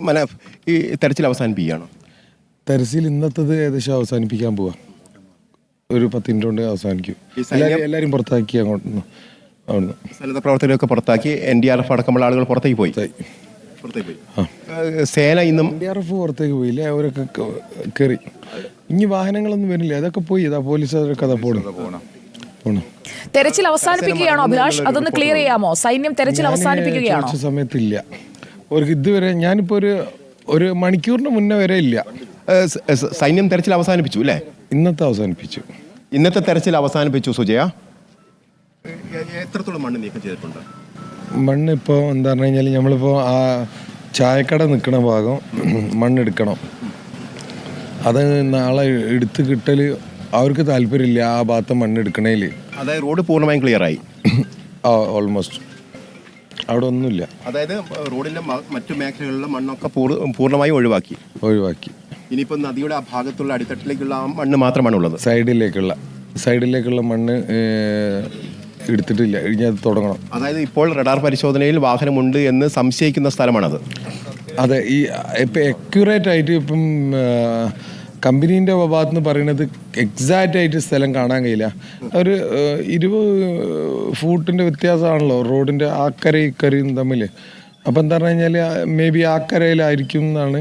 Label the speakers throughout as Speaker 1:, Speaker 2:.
Speaker 1: മനാഫ് ഈ തെരച്ചിൽ അവസാനിപ്പിക്കുകയാണോ?
Speaker 2: തെരച്ചിൽ ഇന്നത്തത് ഏകദേശം അവസാനിപ്പിക്കാൻ പോവാ. ഒരു പത്ത് മിനിറ്റ് കൊണ്ട് അവസാനിക്കും. എല്ലാവരും പുറത്താക്കി അങ്ങോട്ട് അവിടുന്ന്.
Speaker 1: സന്നദ്ധ പ്രവർത്തകരൊക്കെ പുറത്താക്കി എൻ ഡി ആർ എഫ് അടക്കമുള്ള ആളുകൾ പുറത്തേക്ക് പോയി? പുറത്തേക്ക് പോയി. സേന ഇന്നും
Speaker 2: എൻ ഡി ആർ എഫ് പുറത്തേക്ക് പോയില്ലേ. അവരൊക്കെ കയറി ഇനി വാഹനങ്ങളൊന്നും വരില്ല അതൊക്കെ പോയി. ഇതാ പോലീസുകാരൊക്കെ അതാ പോണം. പോണം.
Speaker 3: തെരച്ചിൽ അവസാനിപ്പിക്കുകയാണോ? അഭിലാഷ് അതൊന്ന് ക്ലിയർ ചെയ്യാമോ? സൈന്യം തെരച്ചിൽ അവസാനിപ്പിക്കുകയാണോ?
Speaker 2: സമയത്തില്ല. അവർക്ക് ഇതുവരെ ഞാനിപ്പോ ഒരു ഒരു മണിക്കൂറിന് മുന്നേ വരെ ഇല്ല.
Speaker 1: സൈന്യം തെരച്ചിൽ അവസാനിപ്പിച്ചു അല്ലേ?
Speaker 2: ഇന്നത്തെ അവസാനിപ്പിച്ചു.
Speaker 1: ഇന്നത്തെ തെരച്ചിൽ അവസാനിപ്പിച്ചു സുജയ? എത്രത്തോളം മണ്ണ് നീക്കം ചെയ്തിട്ടുണ്ട്?
Speaker 2: മണ്ണ് ഇപ്പോൾ എന്താ പറഞ്ഞു കഴിഞ്ഞാൽ നമ്മളിപ്പോൾ ആ ചായക്കട നിൽക്കുന്ന ഭാഗം മണ്ണെടുക്കണം അത് നാളെ എടുത്ത് കിട്ടൽ അവർക്ക് താല്പര്യമില്ല ആ ഭാഗത്തെ മണ്ണെടുക്കണേൽ
Speaker 1: അതായത് റോഡ് പൂർണമായും ക്ലിയർ ആയി.
Speaker 2: ഓൾമോസ്റ്റ്. അവിടെ ഒന്നുമില്ല
Speaker 1: അതായത് റോഡിന്റെ മറ്റു മേഖലകളിലെ മണ്ണൊക്കെ പൂർ- പൂർണമായും ഒഴിവാക്കി.
Speaker 2: ഒഴിവാക്കി.
Speaker 1: ഇനിയിപ്പോൾ നദിയുടെ ആ ഭാഗത്തുള്ള അടിത്തട്ടിലേക്കുള്ള ആ മണ്ണ് മാത്രമാണ് ഉള്ളത്
Speaker 2: സൈഡിലേക്കുള്ള സൈഡിലേക്കുള്ള മണ്ണ് എടുത്തിട്ടില്ല. ഇനി അത് തുടങ്ങണം.
Speaker 1: അതായത് ഇപ്പോൾ റഡാർ പരിശോധനയിൽ വാഹനമുണ്ട് എന്ന് സംശയിക്കുന്ന സ്ഥലമാണത്.
Speaker 2: അതെ ഈ ഇപ്പം അക്യുറേറ്റ് ആയിട്ട് ഇപ്പം കമ്പനീന്റെ ഭാഗത്ത് നിന്ന് പറയുന്നത് എക്സാക്റ്റ് ആയിട്ട് സ്ഥലം കാണാൻ കഴിയില്ല. ഒരു ഇരുപത് ഫൂട്ടിന്റെ വ്യത്യാസമാണല്ലോ റോഡിന്റെ ആക്കര ഇക്കരയും തമ്മിൽ അപ്പം എന്താ പറഞ്ഞു കഴിഞ്ഞാൽ മേ ബി ആക്കരയിലായിരിക്കും എന്നാണ്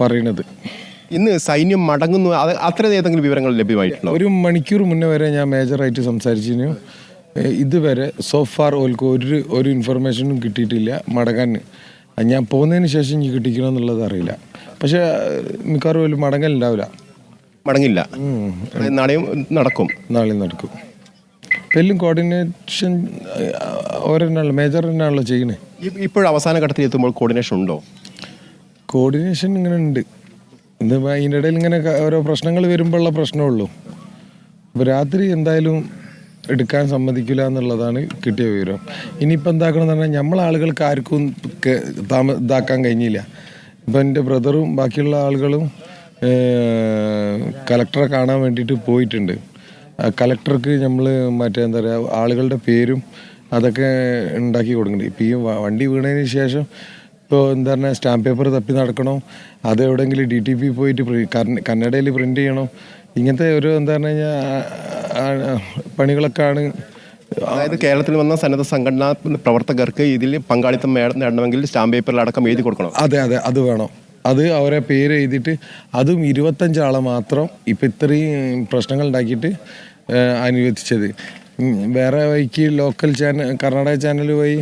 Speaker 2: പറയണത്
Speaker 1: ഇന്ന് സൈന്യം മടങ്ങുന്നു. അത് അത്ര ഏതെങ്കിലും വിവരങ്ങൾ ലഭ്യമായിട്ടുണ്ടോ?
Speaker 2: ഒരു മണിക്കൂർ മുന്നേ വരെ ഞാൻ മേജറായിട്ട് സംസാരിച്ചിരുന്നു. ഇതുവരെ സോഫാർ ഓൽക്ക് ഒരു ഒരു ഇൻഫർമേഷനും കിട്ടിയിട്ടില്ല മടങ്ങാൻ. ഞാൻ പോകുന്നതിന് ശേഷം ഇനി കിട്ടിക്കണമെന്നുള്ളത് അറിയില്ല. പക്ഷേ മിക്കവാറും ഒരു മടങ്ങലുണ്ടാവില്ല.
Speaker 1: മടങ്ങില്ല. നാളെയും നടക്കും.
Speaker 2: നാളെയും നടക്കും. പെല്ലും എല്ലാം കോർഡിനേഷൻ ഓരോന്നാണല്ലോ മേജർ തന്നെയാണല്ലോ ചെയ്യുന്നത്
Speaker 1: ഇപ്പോഴും ഇപ്പോൾ അവസാന ഘട്ടത്തിൽ എത്തുമ്പോൾ കോർഡിനേഷൻ ഉണ്ടോ?
Speaker 2: കോർഡിനേഷൻ ഇങ്ങനെ ഉണ്ട്. ഇത് അതിന്റെ ഇടയിൽ ഇങ്ങനെ ഓരോ പ്രശ്നങ്ങൾ വരുമ്പോഴുള്ള പ്രശ്നമുള്ളൂ അപ്പോൾ രാത്രി എന്തായാലും എടുക്കാൻ സമ്മതിക്കില്ല എന്നുള്ളതാണ് കിട്ടിയ വിവരം. ഇനിയിപ്പോൾ എന്താക്കണം എന്ന് പറഞ്ഞാൽ നമ്മളാളുകൾക്ക് ആർക്കും താമ ഇതാക്കാൻ കഴിഞ്ഞില്ല. ഇപ്പം എന്റെ ബ്രദറും ബാക്കിയുള്ള ആളുകളും കലക്ടറെ കാണാൻ വേണ്ടിയിട്ട് പോയിട്ടുണ്ട്. കലക്ടർക്ക് നമ്മൾ മറ്റേ എന്താ പറയുക ആളുകളുടെ പേരും അതൊക്കെ ഉണ്ടാക്കി കൊടുക്കുന്നുണ്ട്. ഇപ്പം ഈ വണ്ടി വീണതിന് ശേഷം ഇപ്പോൾ എന്താ പറയുക സ്റ്റാമ്പ് പേപ്പർ തപ്പി നടക്കണോ അത് എവിടെയെങ്കിലും ഡി ടി പി പോയിട്ട് കന്നഡയിൽ പ്രിന്റ് ചെയ്യണോ ഇങ്ങനത്തെ ഒരു എന്താ പറഞ്ഞു കഴിഞ്ഞാൽ പണികളൊക്കെയാണ്
Speaker 1: അതായത് കേരളത്തിൽ വന്ന സന്നദ്ധ സംഘടനാ പ്രവർത്തകർക്ക് ഇതിൽ പങ്കാളിത്തം നേടണമെങ്കിൽ സ്റ്റാമ്പ് പേപ്പറിൽ അടക്കം എഴുതി കൊടുക്കണം.
Speaker 2: അതെ അതെ അത് വേണം. അത് അവരെ പേര് എഴുതിയിട്ട് അതും ഇരുപത്തഞ്ചാളെ മാത്രം ഇപ്പം ഇത്രയും പ്രശ്നങ്ങൾ ഉണ്ടാക്കിയിട്ട് അനുവദിച്ചത് വേറെ വഴിക്ക് ലോക്കൽ ചാനൽ കർണാടക ചാനൽ വഴി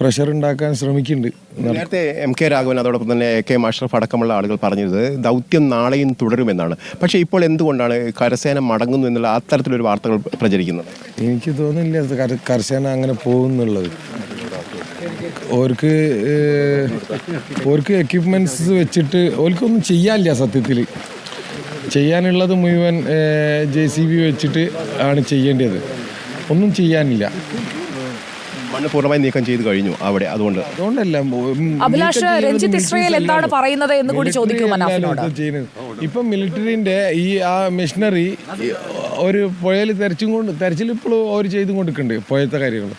Speaker 2: പ്രഷർ ഉണ്ടാക്കാൻ ശ്രമിക്കുന്നുണ്ട്.
Speaker 1: നേരത്തെ എം കെ രാഘവൻ അതോടൊപ്പം തന്നെ എ കെ മാഷറഫ് അടക്കമുള്ള ആളുകൾ പറഞ്ഞത് ദൗത്യം നാളെയും തുടരുമെന്നാണ്. പക്ഷേ ഇപ്പോൾ എന്തുകൊണ്ടാണ് കരസേന മടങ്ങുന്നു എന്നുള്ള അത്തരത്തിലൊരു വാർത്തകൾ പ്രചരിക്കുന്നത്?
Speaker 2: എനിക്ക് തോന്നുന്നില്ല. കരസേന അങ്ങനെ പോകുന്നുള്ളത്. ഓർക്ക് ഓർക്ക് എക്യുപ്മെന്റ്സ് വെച്ചിട്ട് ഓർക്കൊന്നും ചെയ്യാനില്ല സത്യത്തിൽ ചെയ്യാനുള്ളത് മുഴുവൻ ജെ സി ബി വെച്ചിട്ട് ആണ് ചെയ്യേണ്ടത്. ഒന്നും ചെയ്യാനില്ല.
Speaker 1: മണ്ണ് പൂർണമായി നീക്കം ചെയ്ത് കഴിഞ്ഞു അവിടെ. അതുകൊണ്ട്
Speaker 2: അതുകൊണ്ടല്ല
Speaker 3: അഭിലാഷ് രഞ്ജിത്ത് ഇസ്രയേൽ എന്താണ് പറയുന്നത് എന്ന് കൂടി ചോദിക്കും.
Speaker 2: ഇപ്പം മിലിറ്ററിന്റെ ഈ ആ മെഷീനറി ഒരു പുഴയിൽ തെരച്ചും കൊണ്ട് തെരച്ചിൽ ഇപ്പോഴും അവർ ചെയ്തും കൊടുക്കുന്നുണ്ട് പുഴത്തെ കാര്യങ്ങൾ